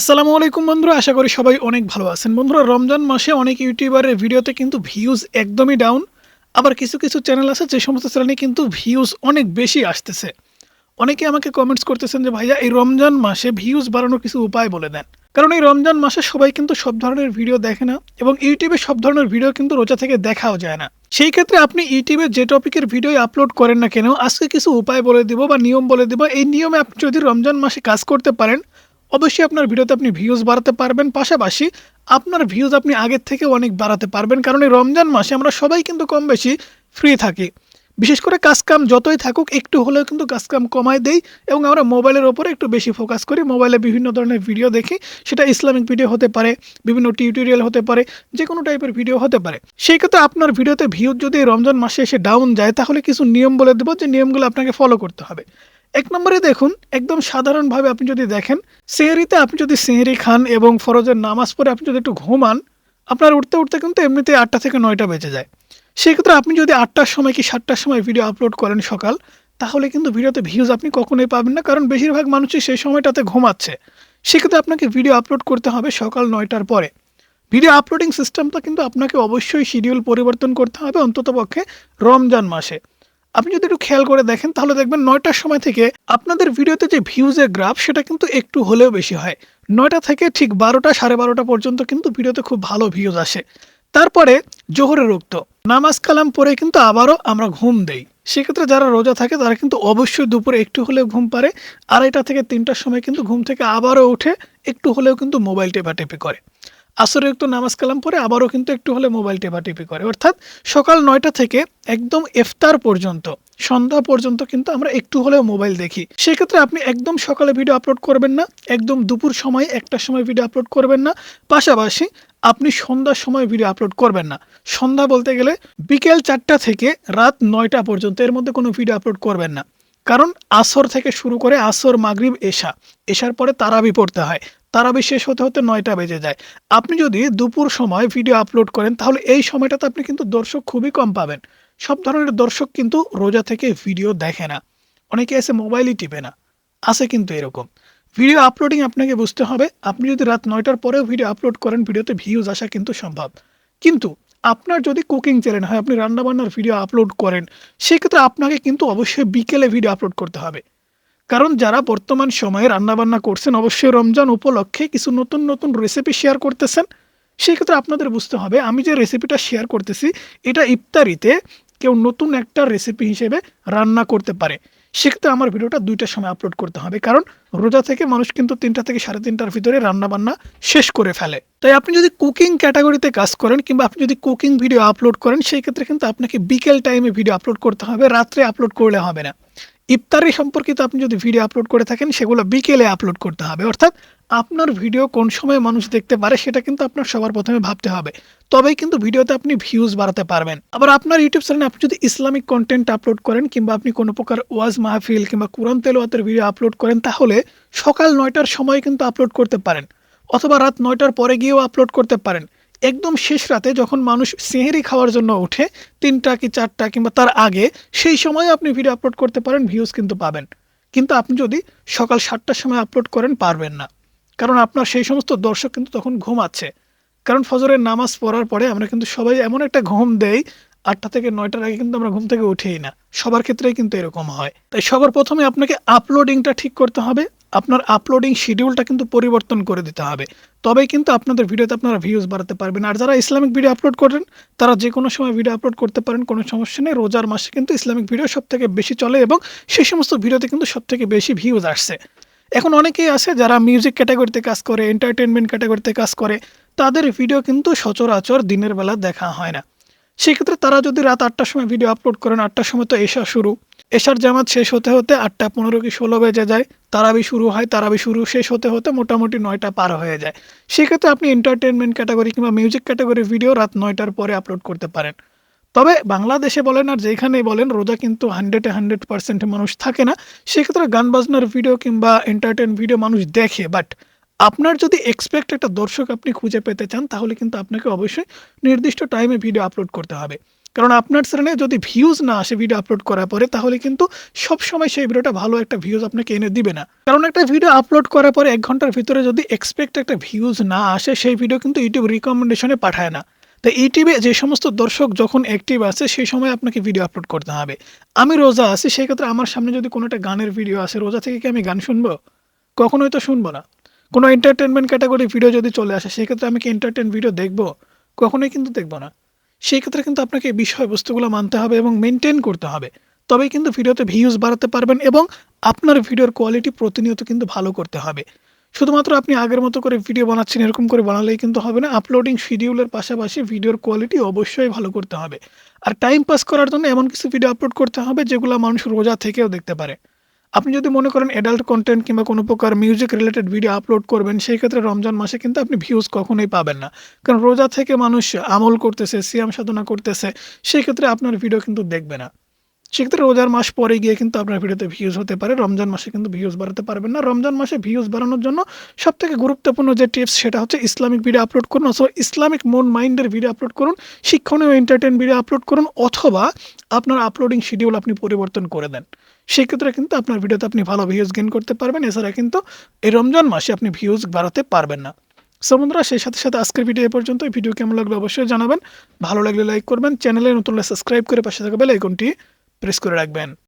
আসসালামু আলাইকুম বন্ধুরা, আশা করি সবাই অনেক ভালো আছেন। বন্ধুরা, রমজান মাসে অনেক ইউটিউবারের ভিডিওতে কিন্তু ভিউজ একদমই ডাউন আবার কিছু কিছু চ্যানেল আছে যে সমস্ত চ্যানেলে কিন্তু ভিউজ অনেক বেশি আসতেছে। অনেকে আমাকে কমেন্টস করতেছেন যে, ভাইয়া, এই রমজান মাসে ভিউজ বাড়ানোর কিছু উপায় বলে দেন। কারণ এই রমজান মাসে সবাই কিন্তু সব ধরনের ভিডিও দেখে না, এবং ইউটিউবে সব ধরনের ভিডিও কিন্তু রোজা থেকে দেখাও যায় না। সেই ক্ষেত্রে আপনি ইউটিউবে যে টপিকের ভিডিও আপলোড করেন না কেন, আজকে কিছু উপায় বলে দিব বা নিয়ম বলে দিব। এই নিয়মে আপনি যদি রমজান মাসে কাজ করতে পারেন অবশ্যই আপনার ভিডিওতে আপনি ভিউজ বাড়াতে পারবেন, পাশাপাশি আপনার ভিউজ আপনি আগের থেকে অনেক বাড়াতে পারবেন, কারণ এই রমজান মাসে আমরা সবাই কিন্তু কম বেশি ফ্রি থাকি। বিশেষ করে কাজকাম যতই থাকুক, একটু হলেও কিন্তু কাজকাম কমায় দেই এবং আমরা মোবাইলের ওপরে একটু বেশি ফোকাস করি। মোবাইলে বিভিন্ন ধরনের ভিডিও দেখি, সেটা ইসলামিক ভিডিও হতে পারে, বিভিন্ন টিউটোরিয়াল হতে পারে যে কোনো টাইপের ভিডিও হতে পারে। সেই ক্ষেত্রে আপনার ভিডিওতে ভিউজ যদি রমজান মাসে এসে ডাউন যায়, তাহলে কিছু নিয়ম বলে দেবো যে নিয়মগুলো আপনাকে ফলো করতে হবে। এক নম্বরে দেখুন, একদম সাধারণভাবে আপনি যদি দেখেন, সেহরিতে আপনি যদি সেহরি খান এবং ফরজের নামাজ পড়ে আপনি যদি একটু ঘুমান, আপনার উঠতে উঠতে কিন্তু এমনিতে আটটা থেকে নয়টা বেজে যায়। সেক্ষেত্রে আপনি যদি আটটার সময় কি সাতটার সময় ভিডিও আপলোড করেন সকাল, তাহলে কিন্তু ভিডিওতে ভিউজ আপনি কখনোই পাবেন না, কারণ বেশিরভাগ মানুষই সেই সময়টাতে ঘুমাচ্ছে। সেক্ষেত্রে আপনাকে ভিডিও আপলোড করতে হবে সকাল নয়টার পরে। ভিডিও আপলোডিং সিস্টেমটা কিন্তু আপনাকে অবশ্যই শিডিউল পরিবর্তন করতে হবে অন্ততপক্ষে রমজান মাসে। আপনি যদি একটু খেয়াল করে দেখেন, তাহলে দেখবেন নয়টার সময় থেকে আপনাদের ভিডিওতে যে ভিউজের গ্রাফ সেটা কিন্তু একটু হলেও বেশি হয়। নয়টা থেকে ঠিক বারোটা, সাড়ে বারোটা পর্যন্ত কিন্তু ভিডিওতে খুব ভালো ভিউজ আসে। তারপরে জোহরের উক্ত নামাজ কালাম পরে কিন্তু আবারও আমরা ঘুম দেই। সেক্ষেত্রে যারা রোজা থাকে, তারা কিন্তু অবশ্যই দুপুরে একটু হলেও ঘুম পারে। আড়াইটা থেকে তিনটার সময় কিন্তু ঘুম থেকে আবারও উঠে একটু হলেও কিন্তু মোবাইল টেপাটেপি করে। আসরের একটু নামাজ কালাম পরে আবারও কিন্তু একটু হলে মোবাইল টেপাটেপি করে। অর্থাৎ সকাল নয়টা থেকে একদম এফতার পর্যন্ত, সন্ধ্যা পর্যন্ত কিন্তু আমরা একটু হলেও মোবাইল দেখি। সেক্ষেত্রে আপনি একদম সকালে ভিডিও আপলোড করবেন না, একদম দুপুর সময় একটার সময় ভিডিও আপলোড করবেন না, পাশাপাশি আপনি সন্ধ্যার সময় ভিডিও আপলোড করবেন না। সন্ধ্যা বলতে গেলে বিকেল চারটা থেকে রাত নয়টা পর্যন্ত এর মধ্যে কোনো ভিডিও আপলোড করবেন না। কারণ আসর থেকে শুরু করে আসর, মাগরিব, এশা, এশার পরে তারাবি পড়তে হয়। তারাবি শেষ হতে হতে নয়টা বেজে যায়। আপনি যদি দুপুর সময় ভিডিও আপলোড করেন, তাহলে এই সময়টাতে আপনি কিন্তু দর্শক খুবই কম পাবেন। সব ধরনের দর্শক কিন্তু রোজা থেকে ভিডিও দেখে না। অনেকে এসে মোবাইলই টিপে না। আছে কিন্তু এরকম। ভিডিও আপলোডিং আপনাকে বুঝতে হবে, আপনি যদি রাত নয়টার পরেও ভিডিও আপলোড করেন ভিডিওতে ভিউজ আসা কিন্তু সম্ভব। কিন্তু আপনার যদি কুকিং চ্যানেল হয়, আপনি রান্নাবান্নার ভিডিও আপলোড করেন, সেক্ষেত্রে আপনাকে কিন্তু অবশ্যই বিকেলে ভিডিও আপলোড করতে হবে। কারণ যারা বর্তমান সময়ে রান্নাবান্না করছেন, অবশ্যই রমজান উপলক্ষে কিছু নতুন নতুন রেসিপি শেয়ার করতেছেন। সেক্ষেত্রে আপনাদের বুঝতে হবে, আমি যে রেসিপিটা শেয়ার করতেছি, এটা ইফতারিতে কেউ নতুন একটা রেসিপি হিসেবে রান্না করতে পারে। সেক্ষেত্রে আমার ভিডিওটা দুইটার সময় আপলোড করতে হবে, কারণ রোজা থেকে মানুষ কিন্তু তিনটা থেকে সাড়ে তিনটার ভিতরে রান্নাবান্না শেষ করে ফেলে। তাই আপনি যদি কুকিং ক্যাটাগরিতে কাজ করেন কিংবা আপনি যদি কুকিং ভিডিও আপলোড করেন, সেই ক্ষেত্রে কিন্তু আপনাকে বিকেল টাইমে ভিডিও আপলোড করতে হবে, রাত্রে আপলোড করলে হবে না। ইফতারি সম্পর্কিত আপনি যদি ভিডিও আপলোড করে থাকেন, সেগুলো বিকেলে আপলোড করতে হবে। অর্থাৎ আপনার ভিডিও কোন সময় মানুষ দেখতে পারে, সেটা কিন্তু আপনার সবার প্রথমে ভাবতে হবে। তবেই কিন্তু ভিডিওতে আপনি ভিউজ বাড়াতে পারবেন। আবার আপনার ইউটিউব চ্যানেলে আপনি যদি ইসলামিক কন্টেন্ট আপলোড করেন, কিংবা আপনি কোনো প্রকার ওয়াজ মাহফিল কিংবা কোরআন তেলোয়াতের ভিডিও আপলোড করেন, তাহলে সকাল নয়টার সময় কিন্তু আপলোড করতে পারেন। অথবা রাত নয়টার পরে গিয়েও আপলোড করতে পারেন। একদম শেষ রাতে যখন মানুষ সেহেরি খাওয়ার জন্য ওঠে, তিনটা কি চারটা কিংবা তার আগে, সেই সময় আপনি ভিডিও আপলোড করতে পারেন ভিউজ কিন্তু পাবেন। কিন্তু আপনি যদি সকাল সাতটার সময় আপলোড করেন, পারবেন না। কারণ আপনার সেই সমস্ত দর্শক কিন্তু তখন ঘুমাচ্ছে। কারণ ফজরের নামাজ পড়ার পরে আমরা কিন্তু সবাই এমন একটা ঘুম দেই, আটটা থেকে নয়টার আগে কিন্তু আমরা ঘুম থেকে উঠেই না। সবার ক্ষেত্রেই কিন্তু এরকম হয়। তাই সবার প্রথমে আপনাকে আপলোডিংটা ঠিক করতে হবে। আপনার আপলোডিং শিডিউলটা কিন্তু পরিবর্তন করে দিতে হবে। তবেই কিন্তু আপনাদের ভিডিওতে আপনারা ভিউজ বাড়াতে পারবেন। আর যারা ইসলামিক ভিডিও আপলোড করেন, তারা যে কোনো সময় ভিডিও আপলোড করতে পারেন, কোনো সমস্যা নেই। রোজার মাসে কিন্তু ইসলামিক ভিডিও সব থেকে বেশি চলে এবং সেই সমস্ত ভিডিওতে কিন্তু সব থেকে বেশি ভিউজ আসছে। এখন অনেকেই আছে যারা মিউজিক ক্যাটাগরিতে কাজ করে এন্টারটেনমেন্ট ক্যাটাগরিতে কাজ করে, তাদের ভিডিও কিন্তু সচরাচর দিনের বেলা দেখা হয় না। সেক্ষেত্রে তারা যদি রাত আটটার সময় ভিডিও আপলোড করেন, আটটার সময় তো এশা শুরু। এশার জামাত শেষ হতে হতে আটটা পনেরো কি ষোলো বেজে যায়। তারাবি শুরু হয়, তারাবি শুরু শেষ হতে হতে মোটামুটি নয়টা পার হয়ে যায়। সেক্ষেত্রে আপনি এন্টারটেনমেন্ট ক্যাটাগরি কিংবা মিউজিক ক্যাটাগরি ভিডিও রাত নয়টার পরে আপলোড করতে পারেন। তবে বাংলাদেশে বলেন আর যেখানেই বলেন, রোজা কিন্তু হান্ড্রেডে হান্ড্রেড পার্সেন্ট মানুষ থাকে না। সেক্ষেত্রে গান বাজনার ভিডিও কিংবা এন্টারটেন ভিডিও মানুষ দেখে বাট আপনার যদি এক্সপেক্ট একটা দর্শক আপনি খুঁজে পেতে চান, তাহলে কিন্তু আপনাকে অবশ্যই নির্দিষ্ট টাইমে ভিডিও আপলোড করতে হবে। কারণ আপনার চ্যানেলে যদি ভিউজ না আসে ভিডিও আপলোড করার পরে, তাহলে কিন্তু সবসময় সেই ভিডিওটা ভালো একটা ভিউজ আপনাকে এনে দিবে না। কারণ একটা ভিডিও আপলোড করার পরে এক ঘণ্টার ভিতরে যদি এক্সপেক্ট একটা ভিউজ না আসে, সেই ভিডিও কিন্তু ইউটিউব রিকমেন্ডেশনে পাঠায় না। তো ইউটিউবে যে সমস্ত দর্শক যখন অ্যাক্টিভ আছে, সেই সময় আপনাকে ভিডিও আপলোড করতে হবে। আমি রোজা আছি, সেই ক্ষেত্রে আমার সামনে যদি কোনো একটা গানের ভিডিও আসে, রোজা থেকে কি আমি গান শুনব? কখনোই তো শুনব না। কোনো এন্টারটেনমেন্ট ক্যাটাগরি ভিডিও যদি চলে আসে, সেক্ষেত্রে আমি কি এন্টারটেন ভিডিও দেখব? কখনোই কিন্তু দেখব না। সেই ক্ষেত্রে কিন্তু আপনাকে বিষয়বস্তুগুলো মানতে হবে এবং মেনটেন করতে হবে। তবেই কিন্তু ভিডিওতে ভিউজ বাড়াতে পারবেন এবং আপনার ভিডিওর কোয়ালিটি প্রতিনিয়ত কিন্তু ভালো করতে হবে। শুধুমাত্র আপনি আগের মতো করে ভিডিও বানাচ্ছেন, এরকম করে বানালেই কিন্তু হবে না। আপলোডিং শিডিউলের পাশাপাশি ভিডিওর কোয়ালিটি অবশ্যই ভালো করতে হবে। আর টাইম পাস করার জন্য এমন কিছু ভিডিও আপলোড করতে হবে যেগুলো মানুষ রোজা থেকেও দেখতে পারে। আপনি যদি মনে করেন অ্যাডাল্ট কন্টেন্ট কিংবা কোনো প্রকার মিউজিক রিলেটেড ভিডিও আপলোড করবেন, সেই ক্ষেত্রে রমজান মাসে কিন্তু আপনি ভিউজ কখনোই পাবেন না। কারণ রোজা থেকে মানুষ আমল করতেছে, সিয়াম সাধনা করতেছে, সেই ক্ষেত্রে আপনার ভিডিও কিন্তু দেখবে না। সেক্ষেত্রে রোজার মাস পরে গিয়ে কিন্তু আপনার ভিডিওতে ভিউজ হতে পারে, রমজান মাসে কিন্তু ভিউজ বাড়াতে পারবেন না। রমজান মাসে ভিউজ বাড়ানোর জন্য সব থেকে গুরুত্বপূর্ণ যে টিপস সেটা হচ্ছে ইসলামিক ভিডিও আপলোড করুন অথবা ইসলামিক মন মাইন্ডের ভিডিও আপলোড করুন, শিক্ষণীয় এন্টারটেন ভিডিও আপলোড করুন অথবা আপনার আপলোডিং শিডিউল আপনি পরিবর্তন করে দেন। সেক্ষেত্রে কিন্তু আপনার ভিডিওতে আপনি ভালো ভিউজ গেন করতে পারবেন, এছাড়া কিন্তু এই রমজান মাসে আপনি ভিউজ বাড়াতে পারবেন না। সো বন্ধুরা, সেই সাথে সাথে আজকের ভিডিও এ পর্যন্ত ভিডিও কেমন লাগল অবশ্যই জানাবেন। ভালো লাগলে লাইক করবেন। চ্যানেলে নতুন সাবস্ক্রাইব করে পাশে থাকা বেল আইকনটি প্রেস করে রাখবেন।